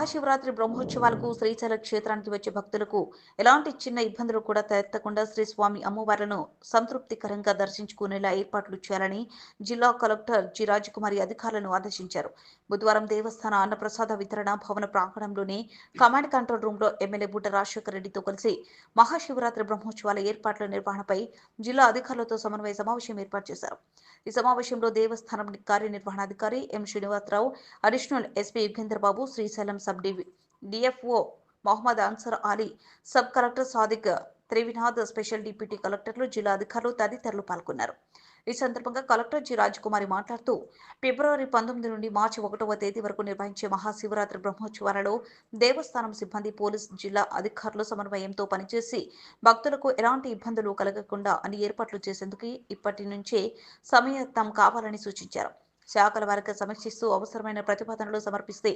మహాశివరాత్రి బ్రహ్మోత్సవాలకు శ్రీశైల క్షేత్రానికి వచ్చే భక్తులకు ఎలాంటి చిన్న ఇబ్బందులు కూడా తలెత్తకుండా శ్రీ స్వామి అమ్మవార్లను సంతృప్తికరంగా దర్శించుకునేలా ఏర్పాట్లు చేయాలని జిల్లా కలెక్టర్ జి. రాజకుమారి అధికారులను ఆదేశించారు. బుధవారం దేవస్థాన అన్నప్రసాద వితరణ భవన ప్రాంగణంలోని కమాండ్ కంట్రోల్ రూమ్లో ఎమ్మెల్యే బుట్ట రాజశేఖర రెడ్డితో కలిసి మహాశివరాత్రి బ్రహ్మోత్సవాల ఏర్పాట్ల నిర్వహణపై జిల్లా అధికారులతో సమన్వయ సమావేశం ఏర్పాటు చేశారు. ఈ సమావేశంలో దేవస్థానం కార్యనిర్వహణాధికారి M. Srinivasarao additional SP Yugender Babu Srisailam sub డివి DFO Mohammed Ansar Ali sub collector Sadiq Trivinath special deputy కలెక్టర్లు జిల్లా అధికారులు తదితరులు పాల్గొన్నారు. ఈ సందర్భంగా కలెక్టర్ జి. రాజకుమారి మాట్లాడుతూ ఫిబ్రవరి పంతొమ్మిది నుండి మార్చి ఒకటవ తేదీ వరకు నిర్వహించే మహాశివరాత్రి బ్రహ్మోత్సవాలలో దేవస్థానం సిబ్బంది పోలీస్ జిల్లా అధికారులు సమన్వయంతో పనిచేసి భక్తులకు ఎలాంటి ఇబ్బందులు కలగకుండా అని ఏర్పాట్లు చేసేందుకు ఇప్పటి నుంచే సమయత్తం కావాలని సూచించారు. శాఖల వారికి సమీక్షిస్తూ అవసరమైన ప్రతిపాదనలు సమర్పిస్తే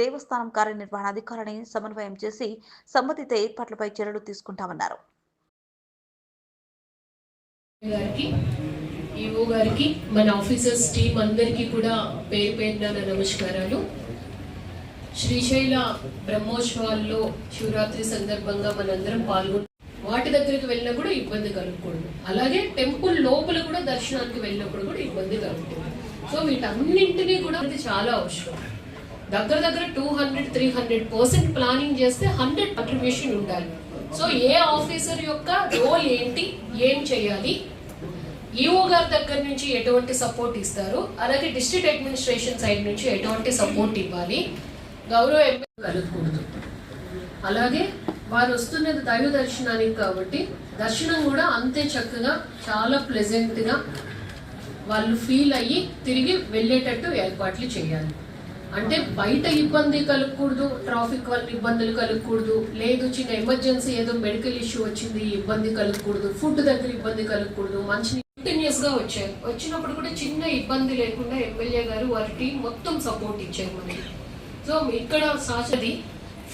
దేవస్థానం కార్యనిర్వహణాధికారిని సమన్వయం చేసి సంబంధిత ఏర్పాట్లపై చర్యలు తీసుకుంటామన్నారు. ఈఓ గారికి మన ఆఫీసర్స్ టీం అందరికీ కూడా పేరు పేరున నమస్కారాలు. శ్రీశైల బ్రహ్మోత్సవాల్లో శివరాత్రి సందర్భంగా మనందరం పాల్గొన్న వాటి దగ్గరికి వెళ్ళినా కూడా ఇబ్బంది కలుగుకూడదు. అలాగే టెంపుల్ లోపల కూడా దర్శనానికి వెళ్ళినప్పుడు కూడా ఇబ్బంది కలుగుతుంది. సో వీటన్నింటినీ కూడా ఇది చాలా అవసరం. దగ్గర దగ్గర two hundred three hundred percent planning చేస్తే హండ్రెడ్ కంట్రిబ్యూషన్ ఉండాలి. సో ఏ ఆఫీసర్ యొక్క రోల్ ఏంటి ఏం చేయాలి ఈఓ గారి దగ్గర నుంచి ఎటువంటి సపోర్ట్ ఇస్తారు అలాగే డిస్ట్రిక్ట్ అడ్మినిస్ట్రేషన్ సైడ్ నుంచి ఎటువంటి సపోర్ట్ ఇవ్వాలి గౌరవ ఎంపీ కలగకూడదు అలాగే వారు వస్తున్నది దైవ దర్శనానికి కాబట్టి దర్శనం కూడా అంతే చక్కగా చాలా ప్లెజెంట్గా వాళ్ళు ఫీల్ అయ్యి తిరిగి వెళ్ళేటట్టు ఏర్పాట్లు చేయాలి. అంటే బయట ఇబ్బంది కలగకూడదు ట్రాఫిక్ వల్ల ఇబ్బందులు కలగకూడదు లేదు చిన్న ఎమర్జెన్సీ ఏదో మెడికల్ ఇష్యూ వచ్చింది ఇబ్బంది కలగకూడదు ఫుడ్ దగ్గర ఇబ్బంది కలగకూడదు మంచి కంటిన్యూస్గా వచ్చారు. వచ్చినప్పుడు కూడా చిన్న ఇబ్బంది లేకుండా ఎమ్మెల్యే గారు వారి టీం మొత్తం సపోర్ట్ ఇచ్చారు మనకి. సో ఇక్కడ సాచది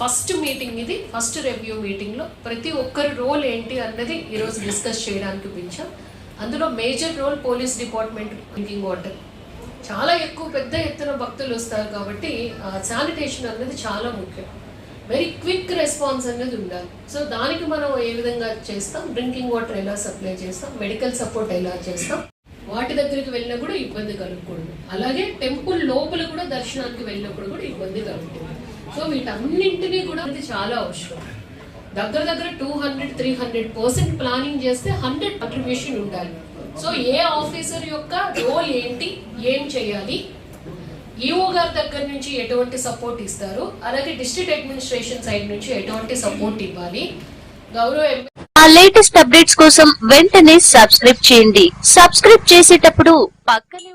ఫస్ట్ మీటింగ్ ఇది ఫస్ట్ రివ్యూ మీటింగ్లో ప్రతి ఒక్కరి రోల్ ఏంటి అన్నది ఈరోజు డిస్కస్ చేయడానికి పిలిచాం. అందులో major role police department drinking water. చాలా ఎక్కువ పెద్ద ఎత్తున భక్తులు వస్తారు కాబట్టి శానిటేషన్ అనేది చాలా ముఖ్యం. వెరీ క్విక్ రెస్పాన్స్ అనేది ఉండాలి. సో దానికి మనం ఏ విధంగా చేస్తాం? డ్రింకింగ్ వాటర్ ఎలా సప్లై చేస్తాం? మెడికల్ సపోర్ట్ ఎలా చేస్తాం? వాటి దగ్గరికి వెళ్ళినా కూడా ఇబ్బంది కలుగకూడదు. అలాగే టెంపుల్ లోపల కూడా దర్శనానికి వెళ్ళినప్పుడు కూడా ఇబ్బంది కలుగుతుంది సో వీటన్నింటినీ కూడా అది చాలా అవసరం. దగ్గర దగ్గర two hundred three hundred percent planning చేస్తే హండ్రెడ్ కంట్రిబ్యూషన్ ఉండాలి సో ఏ ఆఫీసర్ యొక్క రోల్ ఏంటి ఏం చేయాలి? ఈఓ గారి దగ్గర నుంచి ఎటువంటి సపోర్ట్ ఇస్తారు? అలాగే డిస్ట్రిక్ట్ అడ్మినిస్ట్రేషన్ సైడ్ నుంచి ఎటువంటి సపోర్ట్ ఇవ్వాలి? గౌరవ ఆ లేటెస్ట్ అప్డేట్స్ కోసం వెంటనే సబ్స్క్రైబ్ చేయండి. సబ్స్క్రైబ్ చేసేటప్పుడు పక్కనే